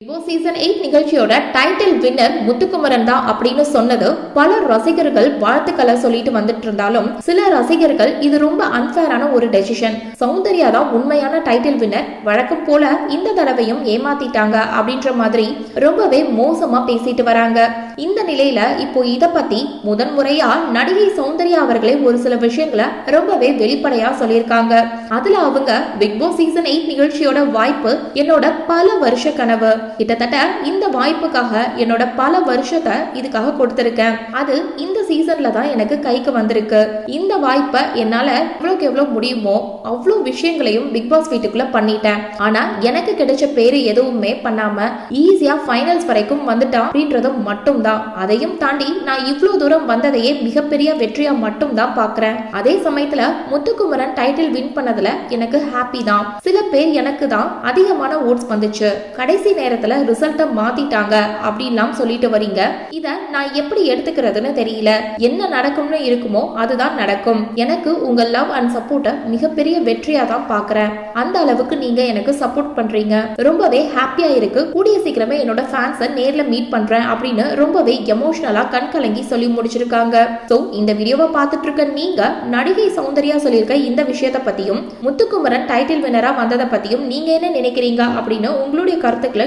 Big season eight நிகழ்ச்சியோட title winner Muthukumaran தான் அப்படின்னு சொன்னது பல ரசிகர்கள் வாழ்த்துக்களை சொல்லிட்டு வந்துட்டு இருந்தாலும் சில ரசிகர்கள் இது ரொம்ப அன்ஃபேரான ஒரு டெசிஷன் சௌந்தர்யா தான் உண்மையான டைட்டில் வின்னர் வழக்கம் போல இந்த தடவையும் ஏமாத்திட்டாங்க அப்படின்ற மாதிரி ரொம்பவே மோசமா பேசிட்டு வராங்க. இந்த நிலையில இப்போ இத பத்தி முதன் முறையா நடிகை சௌந்தர்யா அவர்களே ஒரு சில விஷயங்களை ரொம்பவே வெளிப்படையா சொல்லியிருக்காங்க. அதுல அவங்க பிக் பாஸ் சீசன் எயிட் நிகழ்ச்சியோட வாய்ப்பு என்னோட பல வருஷ கனவு. கிட்டத்தட்ட இந்த வாய்ப்புக்காக என்னோட பல வருஷத்தை இதுக்காக கொடுத்திருக்கேன். அது இந்த சீசன்ல தான் எனக்கு கைக்கு வந்திருக்கு. இந்த வாய்ப்பை என்னால எவ்வளவுக்கு எவ்வளவு முடியுமோ அவ்வளவு விஷயங்களையும் பிக் பாஸ் வீட்டுக்குள்ள பண்ணிட்டேன். ஆனா எனக்கு கிடைச்ச பேரு எதுவுமே பண்ணாம ஈஸியா ஃபைனல்ஸ் வரைக்கும் வந்துட்டான் அப்படின்றது மட்டும்தான். அதையும் தாண்டி நான் இவ்வளவு தூரம் வந்ததையே மிகப்பெரிய வெற்றியா மட்டும் தான் பாக்குறேன். அதே சமயத்துல முத்துக்குமரன் டைட்டில் வின் பண்ணதுல எனக்கு ஹாப்பி தான். சில பேர் எனக்கு தான் அதிகமான ஓட்ஸ் வந்துச்சு. கடைசி நேரம் நேரத்துல ரிசல்ட்டை மாத்திட்டாங்க அப்படின்லாம் சொல்லிட்டு வரீங்க இத நான் எப்படி எடுத்துக்கிறதுன்னு தெரியல. என்ன நடக்கும்னு இருக்குமோ அதுதான் நடக்கும். எனக்கு உங்க லவ் அண்ட் சப்போர்ட்டை மிகப்பெரிய வெற்றியா தான் பாக்குறேன். அந்த அளவுக்கு நீங்க எனக்கு சப்போர்ட் பண்றீங்க. ரொம்பவே ஹாப்பியா இருக்கு. கூடிய சீக்கிரமே என்னோட ஃபேன்ஸை நேர்ல மீட் பண்றேன் அப்படின்னு ரொம்பவே எமோஷனலா கண் கலங்கி சொல்லி முடிச்சிருக்காங்க. சோ இந்த வீடியோவை பார்த்துட்டு இருக்க நீங்க நடிகை சௌந்தர்யா சொல்லியிருக்க இந்த விஷயத்தை பத்தியும் முத்துக்குமரன் டைட்டில் வினரா வந்ததை பத்தியும் நீங்க என்ன நினைக்கிறீங்க அப்படின்னு உங்களுடைய கருத்துக்களை